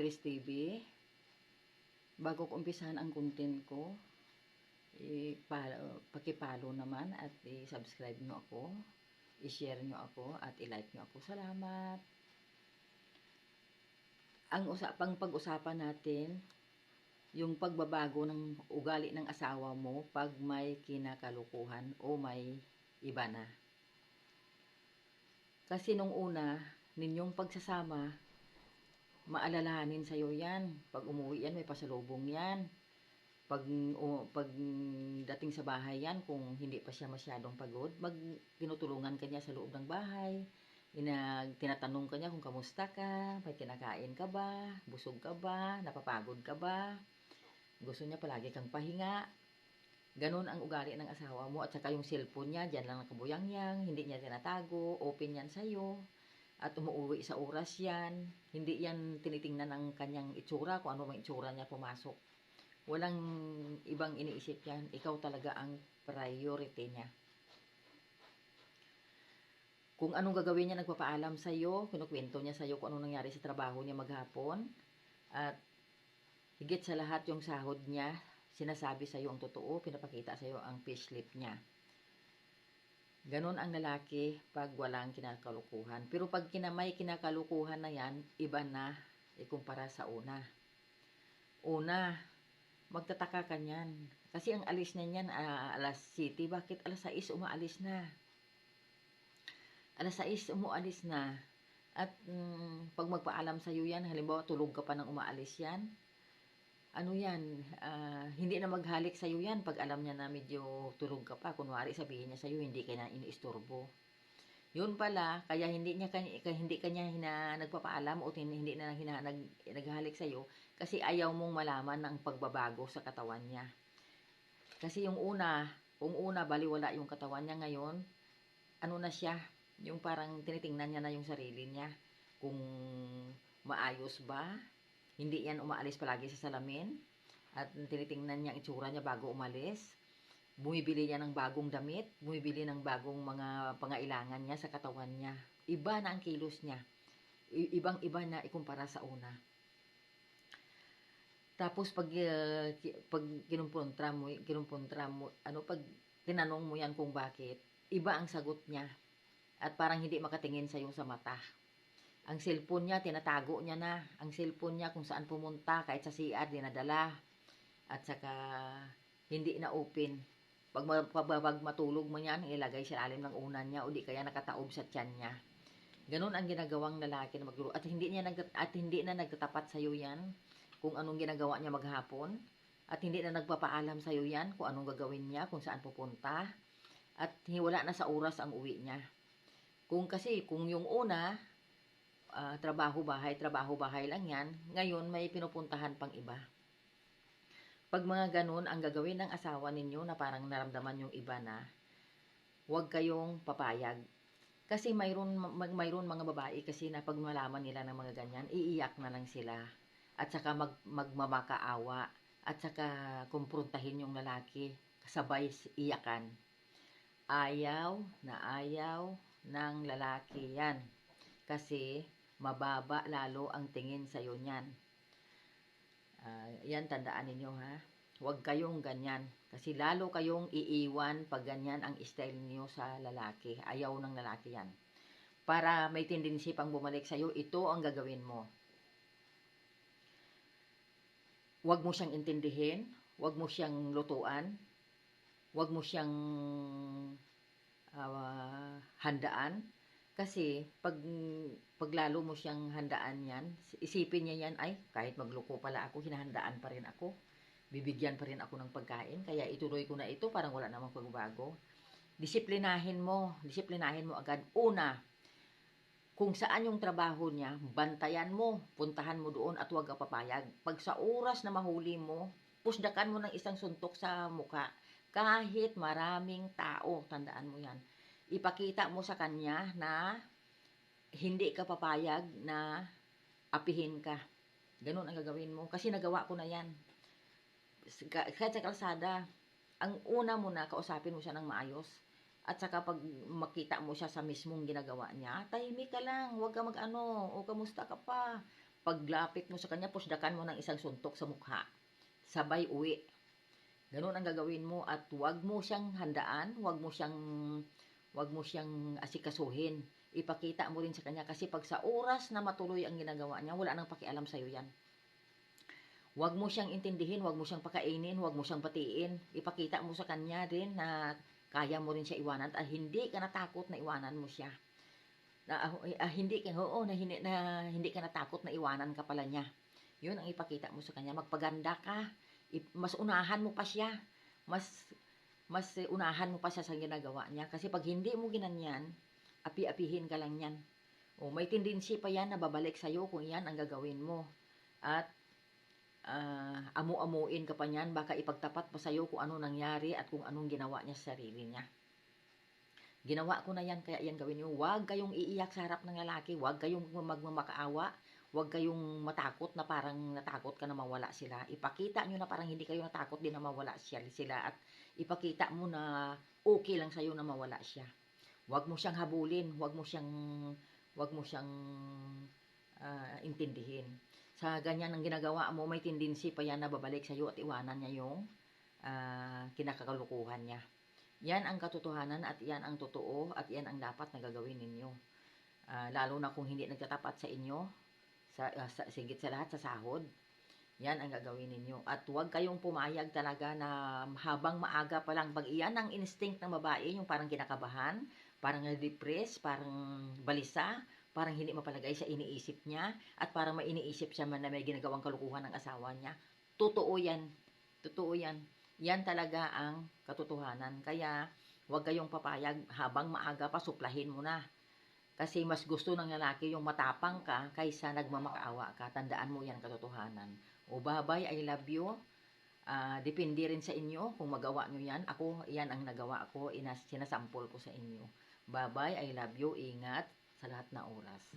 Pres TV. Bago ko umpisahan ang content ko, i-follow, pakipalo naman at i-subscribe nyo ako, i-share nyo ako at i-like nyo ako. Salamat! Ang usapang pag-usapan natin, yung pagbabago ng ugali ng asawa mo pag may kinakalukuhan o may iba na. Kasi nung una, ninyong pagsasama, maalalahanin sa'yo yan. Pag umuwi yan, may pasalubong yan. Pag, o, pag dating sa bahay yan, kung hindi pa siya masyadong pagod, mag tinutulungan ka niya sa loob ng bahay. Ina, tinatanong ka niya kung kamusta ka, may kinakain ka ba, busog ka ba, napapagod ka ba. Gusto niya palagi kang pahinga. Ganon ang ugali ng asawa mo at saka yung cellphone niya, dyan lang nakabuyang-yang, hindi niya tinatago, open yan sa'yo at umuwi sa oras yan. Hindi yan tinitingnan ng kanyang itsura, kung ano mang itsura niya pumasok. Walang ibang iniisip yan. Ikaw talaga ang priority niya. Kung anong gagawin niya, nagpapaalam sa iyo, kinukwento niya sa iyo kung anong nangyari sa trabaho niya maghapon. At higit sa lahat yung sahod niya, sinasabi sa iyo ang totoo, pinapakita sa iyo ang payslip niya. Ganon ang lalaki pag walang kinakalukuhan. Pero pag kinamay kinakalukuhan na yan, iba na ikumpara sa una. Una, magtataka ka niyan. Kasi ang alis na niyan, uh, alas 7, bakit alas 6 umaalis na? Alas 6 umualis na. At um, pag magpaalam sa iyo yan, halimbawa tulog ka pa nang umaalis yan, ano yan, uh, hindi na maghalik sa'yo yan pag alam niya na medyo tulog ka pa. Kunwari sabihin niya sa'yo, hindi ka na iniistorbo. Yun pala, kaya hindi niya kanya, hindi kanya hina, nagpapaalam o hindi na hina, nag, naghalik sa'yo kasi ayaw mong malaman ng pagbabago sa katawan niya. Kasi yung una, kung una baliwala yung katawan niya ngayon, ano na siya, yung parang tinitingnan niya na yung sarili niya. Kung maayos ba, hindi yan umaalis palagi sa salamin. At tinitingnan niya itsura niya bago umalis. Bumibili niya ng bagong damit. Bumibili ng bagong mga pangailangan niya sa katawan niya. Iba na ang kilos niya. Ibang-iba na ikumpara sa una. Tapos pag uh, pag kinumpuntra mo, kinumpuntra mo, ano pag tinanong mo yan kung bakit, iba ang sagot niya. At parang hindi makatingin sa iyo sa mata. Ang cellphone niya, tinatago niya na. Ang cellphone niya kung saan pumunta, kahit sa CR, dinadala. At saka, hindi na open. Pag, pag, matulog mo niyan, ilagay sa alim ng unan niya o di kaya nakataob sa tiyan niya. Ganun ang ginagawang lalaki na magluro. At hindi, niya nag, at hindi na nagtatapat sa iyo yan kung anong ginagawa niya maghapon. At hindi na nagpapaalam sa iyo yan kung anong gagawin niya, kung saan pupunta. At wala na sa oras ang uwi niya. Kung kasi, kung yung una, uh, trabaho-bahay, trabaho-bahay lang yan. Ngayon, may pinupuntahan pang iba. Pag mga ganun, ang gagawin ng asawa ninyo na parang naramdaman yung iba na, huwag kayong papayag. Kasi mayroon, mayroon mga babae kasi na pag malaman nila ng mga ganyan, iiyak na lang sila. At saka mag, magmamakaawa. At saka kumprontahin yung lalaki. Kasabay iyakan. Ayaw na ayaw ng lalaki yan. Kasi mababa lalo ang tingin sa iyo niyan. Uh, yan, tandaan ninyo ha. Huwag kayong ganyan. Kasi lalo kayong iiwan pag ganyan ang style niyo sa lalaki. Ayaw ng lalaki yan. Para may tendency pang bumalik sa iyo, ito ang gagawin mo. Huwag mo siyang intindihin. Huwag mo siyang lutuan. Huwag mo siyang uh, handaan kasi, pag, paglalo mo siyang handaan yan, isipin niya yan, ay, kahit magluko pala ako, hinahandaan pa rin ako. Bibigyan pa rin ako ng pagkain, kaya ituloy ko na ito, parang wala namang pagbabago. Disiplinahin mo, disiplinahin mo agad. Una, kung saan yung trabaho niya, bantayan mo, puntahan mo doon at huwag papayag. Pag sa oras na mahuli mo, pusdakan mo ng isang suntok sa muka. Kahit maraming tao, tandaan mo yan ipakita mo sa kanya na hindi ka papayag na apihin ka. Ganun ang gagawin mo. Kasi nagawa ko na yan. Kahit sa kalsada, ang una mo na, kausapin mo siya ng maayos. At saka pag makita mo siya sa mismong ginagawa niya, tahimik ka lang, huwag ka mag-ano, o kamusta ka pa. paglapit mo sa kanya, pusdakan mo ng isang suntok sa mukha. Sabay uwi. Ganun ang gagawin mo at wag mo siyang handaan, wag mo siyang wag mo siyang asikasuhin. Ipakita mo rin sa kanya kasi pag sa oras na matuloy ang ginagawa niya, wala nang pakialam sa yan. Wag mo siyang intindihin, wag mo siyang pakainin, wag mo siyang batiin. Ipakita mo sa kanya din na kaya mo rin siya iwanan at hindi ka natakot na iwanan mo siya. Na, ah, ah, hindi ka, oo, na hindi, na hindi ka natakot na iwanan ka pala niya. Yun ang ipakita mo sa kanya. Magpaganda ka. Mas unahan mo pa siya. Mas, mas eh, unahan mo pa siya sa ginagawa niya. Kasi pag hindi mo ginanyan, api-apihin ka lang yan. O, may tendency pa yan na babalik sa'yo kung yan ang gagawin mo. At ah, amu-amuin ka pa niyan, baka ipagtapat pa sa'yo kung ano nangyari at kung anong ginawa niya sa sarili niya. Ginawa ko na yan, kaya yan gawin niyo. Huwag kayong iiyak sa harap ng lalaki. Huwag kayong magmamakaawa. Huwag kayong matakot na parang natakot ka na mawala sila. Ipakita nyo na parang hindi kayo natakot din na mawala siya, sila. At ipakita mo na okay lang sa'yo na mawala siya. Huwag mo siyang habulin. Huwag mo siyang, huwag mo siyang ah, intindihin. Sa ganyan ang ginagawa mo, may tendency pa yan na babalik sa'yo at iwanan niya yung ah, kinakakalukuhan niya. Yan ang katotohanan at yan ang totoo at yan ang dapat na gagawin ninyo. Ah, lalo na kung hindi nagtatapat sa inyo, sa, ah, sa sigit sa lahat sa sahod, yan ang gagawin ninyo. At huwag kayong pumayag talaga na habang maaga pa lang, pag iyan ang instinct ng babae, yung parang kinakabahan, parang na-depress, parang balisa, parang hindi mapalagay sa iniisip niya, at parang may iniisip siya man na may ginagawang kalukuhan ng asawa niya. Totoo yan. Totoo yan. Yan talaga ang katotohanan. Kaya, huwag kayong papayag habang maaga pa, suplahin mo na. Kasi mas gusto ng lalaki yung matapang ka kaysa nagmamakaawa ka. Tandaan mo yan katotohanan. O babay, I love you. Ah, depende rin sa inyo kung magawa nyo yan. Ako, yan ang nagawa ko. Inas, sinasampol ko sa inyo. Bye-bye, I love you. Ingat sa lahat na oras.